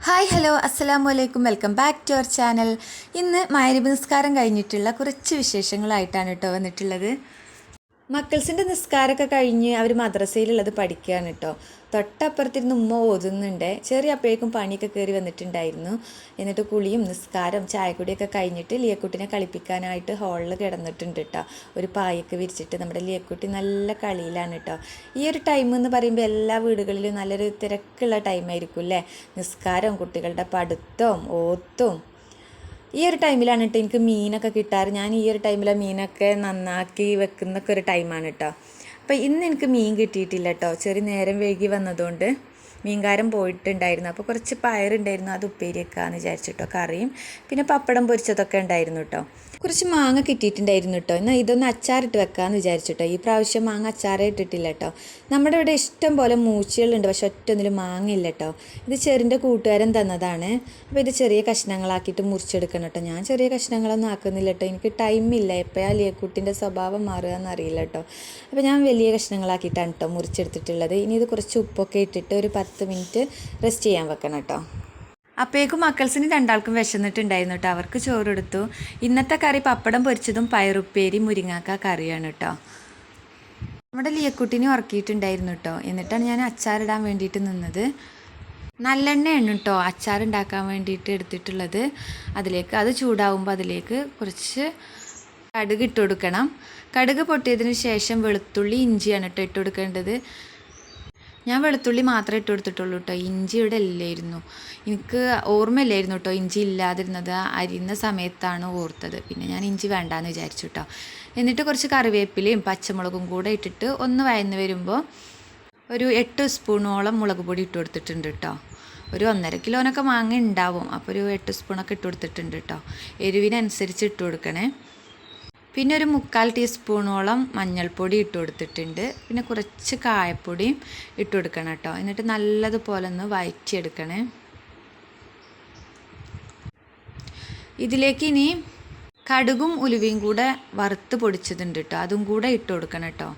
Hi hello അസ്സലാമു അലൈക്കും welcome back to our channel ഇന്ന് മായരി നിസ്കാരം കഴിഞ്ഞിട്ടുള്ള കുറച്ച് വിശേഷങ്ങളായിട്ടാണ് കേട്ടോ വന്നിട്ടുള്ളത്. മക്കൾസിന്റെ നിസ്കാരമൊക്കെ കഴിഞ്ഞ് അവർ മദ്രസയിലുള്ളത് പഠിക്കുകയാണ് കേട്ടോ തൊട്ടപ്പുറത്തിരുന്ന് ഉമ്മ ഓതുന്നുണ്ട്. ചെറിയ അപ്പോഴേക്കും പണിയൊക്കെ കയറി വന്നിട്ടുണ്ടായിരുന്നു. എന്നിട്ട് കുളിയും നിസ്കാരം ചായക്കുടിയൊക്കെ കഴിഞ്ഞിട്ട് ലിയക്കുട്ടിനെ കളിപ്പിക്കാനായിട്ട് ഹാളിൽ കിടന്നിട്ടുണ്ട് കേട്ടോ ഒരു പായൊക്കെ വിരിച്ചിട്ട് നമ്മുടെ ലിയക്കുട്ടി നല്ല കളിയിലാണ് കേട്ടോ ഈ ഒരു ടൈം എന്ന് പറയുമ്പോൾ എല്ലാ വീടുകളിലും നല്ലൊരു തിരക്കുള്ള ടൈമായിരിക്കും അല്ലേ നിസ്കാരം കുട്ടികളുടെ പഠിത്തവും ഓത്തും ഈ ഒരു ടൈമിലാണ് കേട്ടോ എനിക്ക് മീനൊക്കെ കിട്ടാറ്. ഞാൻ ഈ ഒരു ടൈമിലെ മീനൊക്കെ നന്നാക്കി വെക്കുന്നൊക്കെ ഒരു ടൈമാണ് കേട്ടോ അപ്പോൾ ഇന്ന് എനിക്ക് മീൻ കിട്ടിയിട്ടില്ല കേട്ടോ ചെറിയ നേരം വൈകി വന്നതുകൊണ്ട് മീൻകാരൻ പോയിട്ടുണ്ടായിരുന്നു. അപ്പോൾ കുറച്ച് പയറുണ്ടായിരുന്നു. അത് ഉപ്പേരി വെക്കാമെന്ന് വിചാരിച്ചിട്ടോ കറിയും. പിന്നെ പപ്പടം പൊരിച്ചതൊക്കെ ഉണ്ടായിരുന്നു കേട്ടോ കുറച്ച് മാങ്ങ കിട്ടിയിട്ടുണ്ടായിരുന്നു കേട്ടോ എന്നാൽ ഇതൊന്ന് അച്ചാറിട്ട് വെക്കാമെന്ന് വിചാരിച്ചിട്ടോ. ഈ പ്രാവശ്യം മാങ്ങ അച്ചാറേ ഇട്ടിട്ടില്ല കേട്ടോ നമ്മുടെ ഇവിടെ ഇഷ്ടം പോലെ മൂച്ചുകളുണ്ട് പക്ഷെ ഒറ്റൊന്നിലും മാങ്ങ ഇല്ല കേട്ടോ ഇത് ചെറിന്റെ കൂട്ടുകാരൻ തന്നതാണ്. അപ്പോൾ ഇത് ചെറിയ കഷ്ണങ്ങളാക്കിയിട്ട് മുറിച്ചെടുക്കണം കേട്ടോ ഞാൻ ചെറിയ കഷ്ണങ്ങളൊന്നും ആക്കുന്നില്ല കേട്ടോ എനിക്ക് ടൈമില്ല എപ്പോഴാ ലിയക്കുട്ടിന്റെ സ്വഭാവം മാറുക എന്നറിയില്ല കേട്ടോ അപ്പോൾ ഞാൻ വലിയ കഷ്ണങ്ങളാക്കിയിട്ടാണ് കേട്ടോ മുറിച്ചെടുത്തിട്ടുള്ളത്. ഇനി ഇത് കുറച്ച് ഉപ്പൊക്കെ ഇട്ടിട്ട് ഒരു പത്ത് മിനിറ്റ് റെസ്റ്റ് ചെയ്യാൻ വെക്കണം കേട്ടോ അപ്പോഴേക്കും മക്കൾസിന് രണ്ടാൾക്കും വിശന്നിട്ടുണ്ടായിരുന്നു കേട്ടോ അവർക്ക് ചോറ് ഇന്നത്തെ കറി പപ്പടം പൊരിച്ചതും പയറുപ്പേരി മുരിങ്ങാക്ക കറിയാണ് കേട്ടോ നമ്മുടെ ലിയക്കുട്ടിനെ ഉറക്കിയിട്ടുണ്ടായിരുന്നു കേട്ടോ എന്നിട്ടാണ് ഞാൻ അച്ചാറിടാൻ വേണ്ടിയിട്ട് നിന്നത്. നല്ലെണ്ണയാണ് കേട്ടോ അച്ചാർ ഉണ്ടാക്കാൻ വേണ്ടിയിട്ട് എടുത്തിട്ടുള്ളത്. അതിലേക്ക് അത് ചൂടാവുമ്പോൾ അതിലേക്ക് കുറച്ച് കടുക് ഇട്ട് കൊടുക്കണം. കടുക് പൊട്ടിയതിന് ശേഷം വെളുത്തുള്ളി ഇഞ്ചിയാണ് കേട്ടോ ഇട്ട് കൊടുക്കേണ്ടത്. ഞാൻ വെളുത്തുള്ളി മാത്രമേ ഇട്ട് കൊടുത്തിട്ടുള്ളൂ കേട്ടോ ഇഞ്ചി ഇവിടെ ഇല്ലായിരുന്നു. എനിക്ക് ഓർമ്മയില്ലായിരുന്നു കേട്ടോ ഇഞ്ചി ഇല്ലാതിരുന്നത്. അരിയുന്ന സമയത്താണ് ഓർത്തത്. പിന്നെ ഞാൻ ഇഞ്ചി വേണ്ടാന്ന് വിചാരിച്ചു കേട്ടോ എന്നിട്ട് കുറച്ച് കറിവേപ്പിലയും പച്ചമുളകും കൂടെ ഇട്ടിട്ട് ഒന്ന് വയന്ന് വരുമ്പോൾ ഒരു എട്ട് സ്പൂണോളം മുളക് പൊടി ഇട്ട് കൊടുത്തിട്ടുണ്ട് കേട്ടോ ഒരു ഒന്നര കിലോനൊക്കെ മാങ്ങ ഉണ്ടാവും അപ്പോൾ ഒരു എട്ട് സ്പൂണൊക്കെ ഇട്ട് കൊടുത്തിട്ടുണ്ട് കേട്ടോ എരിവിനനുസരിച്ച് ഇട്ട് കൊടുക്കണേ. പിന്നെ ഒരു മുക്കാൽ ടീസ്പൂണോളം മഞ്ഞൾപ്പൊടി ഇട്ട് കൊടുത്തിട്ടുണ്ട്. പിന്നെ കുറച്ച് കായപ്പൊടിയും ഇട്ട് കൊടുക്കണം കേട്ടോ. എന്നിട്ട് നല്ലതുപോലെ ഒന്ന് വയറ്റിയെടുക്കണേ. ഇതിലേക്ക് ഇനി കടുകും ഉലുവയും കൂടെ വറുത്ത് പൊടിച്ചതുണ്ട് കേട്ടോ. അതും കൂടെ ഇട്ട് കൊടുക്കണം കേട്ടോ.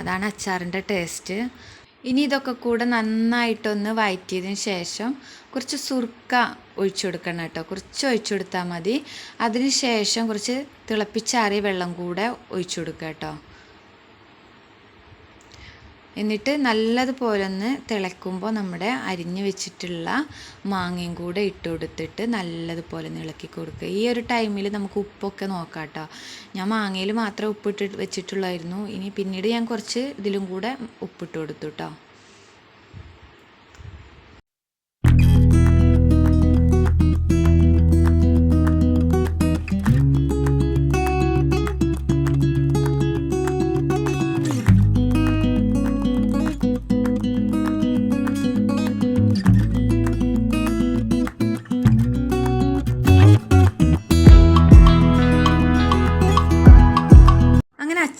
അതാണ് അച്ചാറിന്റെ ടേസ്റ്റ്. ഇനി ഇതൊക്കെ കൂടെ നന്നായിട്ടൊന്ന് വയറ്റിയതിന് ശേഷം കുറച്ച് സുർക്ക ഒഴിച്ചു കൊടുക്കണം കേട്ടോ. കുറച്ച് ഒഴിച്ചു കൊടുത്താൽ മതി. അതിന് ശേഷം കുറച്ച് തിളപ്പിച്ചാറിയ വെള്ളം കൂടെ ഒഴിച്ചു കൊടുക്കുക കേട്ടോ. എന്നിട്ട് നല്ലതുപോലെ ഒന്ന് തിളക്കുമ്പോൾ നമ്മുടെ അരിഞ്ഞു വെച്ചിട്ടുള്ള മാങ്ങയും കൂടെ ഇട്ട് കൊടുത്തിട്ട് നല്ലതുപോലെ ഒന്ന് ഇളക്കി കൊടുക്കുക. ഈ ഒരു ടൈമിൽ നമുക്ക് ഉപ്പൊക്കെ നോക്കാം കേട്ടോ. ഞാൻ മാങ്ങയിൽ മാത്രമേ ഉപ്പിട്ട് വെച്ചിട്ടുള്ളായിരുന്നു. ഇനി പിന്നീട് ഞാൻ കുറച്ച് ഇതിലും കൂടെ ഉപ്പിട്ട് കൊടുത്തു കേട്ടോ.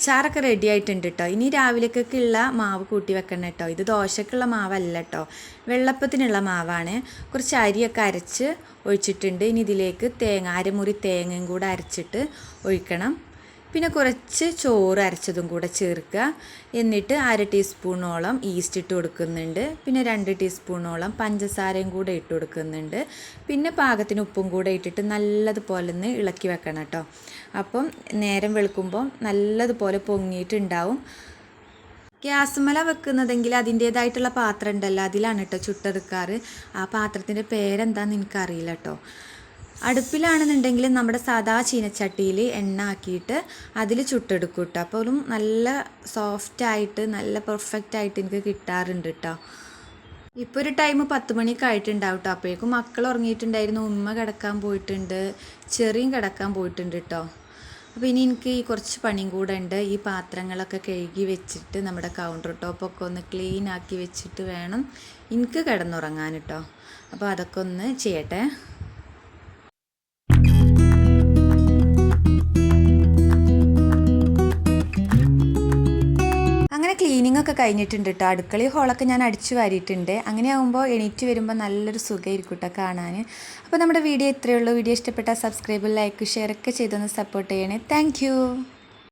അച്ചാറൊക്കെ റെഡി ആയിട്ടുണ്ട് കേട്ടോ ഇനി രാവിലേക്കൊക്കെയുള്ള മാവ് കൂട്ടി വെക്കണം കേട്ടോ ഇത് ദോശക്കുള്ള മാവല്ല കേട്ടോ വെള്ളപ്പത്തിനുള്ള മാവാണ്. കുറച്ച് അരിയൊക്കെ അരച്ച് ഒഴിച്ചിട്ടുണ്ട്. ഇനി ഇതിലേക്ക് തേങ്ങ അരമുറി തേങ്ങയും കൂടെ അരച്ചിട്ട് ഒഴിക്കണം. പിന്നെ കുറച്ച് ചോറ് അരച്ചതും കൂടെ ചേർക്കുക. എന്നിട്ട് അര ടീസ്പൂണോളം ഈസ്റ്റ് ഇട്ട് കൊടുക്കുന്നുണ്ട്. പിന്നെ രണ്ട് ടീസ്പൂണോളം പഞ്ചസാരയും കൂടെ ഇട്ട് കൊടുക്കുന്നുണ്ട്. പിന്നെ പാകത്തിന് ഉപ്പും കൂടെ ഇട്ടിട്ട് നല്ലതുപോലെ ഒന്ന് ഇളക്കി വെക്കണം കേട്ടോ. അപ്പം നേരം വെളുക്കുമ്പോൾ നല്ലതുപോലെ പൊങ്ങിയിട്ടുണ്ടാവും. ഗ്യാസ്മല വെക്കുന്നതെങ്കിൽ അതിന്റേതായിട്ടുള്ള പാത്രം ഉണ്ടല്ലോ അതിലാണ് കേട്ടോ ചുട്ടെടുക്കാറ്. ആ പാത്രത്തിന്റെ പേരെന്താണെന്ന് എനിക്കറിയില്ല കേട്ടോ. അടുപ്പിലാണെന്നുണ്ടെങ്കിൽ നമ്മുടെ സാധാ ചീനച്ചട്ടിയിൽ എണ്ണ ആക്കിയിട്ട് അതിൽ ചുട്ടെടുക്കും കേട്ടോ അപ്പോഴും നല്ല സോഫ്റ്റ് ആയിട്ട് നല്ല പെർഫെക്റ്റ് ആയിട്ട് എനിക്ക് കിട്ടാറുണ്ട് കേട്ടോ ഇപ്പോൾ ഒരു ടൈം പത്ത് മണിയൊക്കെ ആയിട്ടുണ്ടാവും കേട്ടോ അപ്പോഴേക്കും മക്കൾ ഉറങ്ങിയിട്ടുണ്ടായിരുന്നു ഉമ്മ കിടക്കാൻ പോയിട്ടുണ്ട് ചെറിയും കിടക്കാൻ പോയിട്ടുണ്ട് കേട്ടോ അപ്പോൾ ഇനി എനിക്ക് ഈ കുറച്ച് പണിയും കൂടെ ഉണ്ട്. ഈ പാത്രങ്ങളൊക്കെ കഴുകി വെച്ചിട്ട് നമ്മുടെ കൗണ്ടർ ടോപ്പൊക്കെ ഒന്ന് ക്ലീൻ ആക്കി വെച്ചിട്ട് വേണം എനിക്ക് കിടന്നുറങ്ങാൻ കേട്ടോ അപ്പോൾ അതൊക്കെ ഒന്ന് ചെയ്യട്ടെ. ക്ലീനിങ് ഒക്കെ കഴിഞ്ഞിട്ടുണ്ട് കേട്ടോ അടുക്കളയും ഹോളൊക്കെ ഞാൻ അടിച്ചു വാരിയിട്ടുണ്ട്. അങ്ങനെ ആകുമ്പോൾ എണീറ്റ് വരുമ്പോൾ നല്ലൊരു സുഖമായിരിക്കും കേട്ടോ കാണാൻ അപ്പോൾ നമ്മുടെ വീഡിയോ ഇത്രയേ ഉള്ളൂ. വീഡിയോ ഇഷ്ടപ്പെട്ടാൽ സബ്സ്ക്രൈബ് ലൈക്ക് ഷെയർ ഒക്കെ ചെയ്തൊന്ന് സപ്പോർട്ട് ചെയ്യണേ. താങ്ക്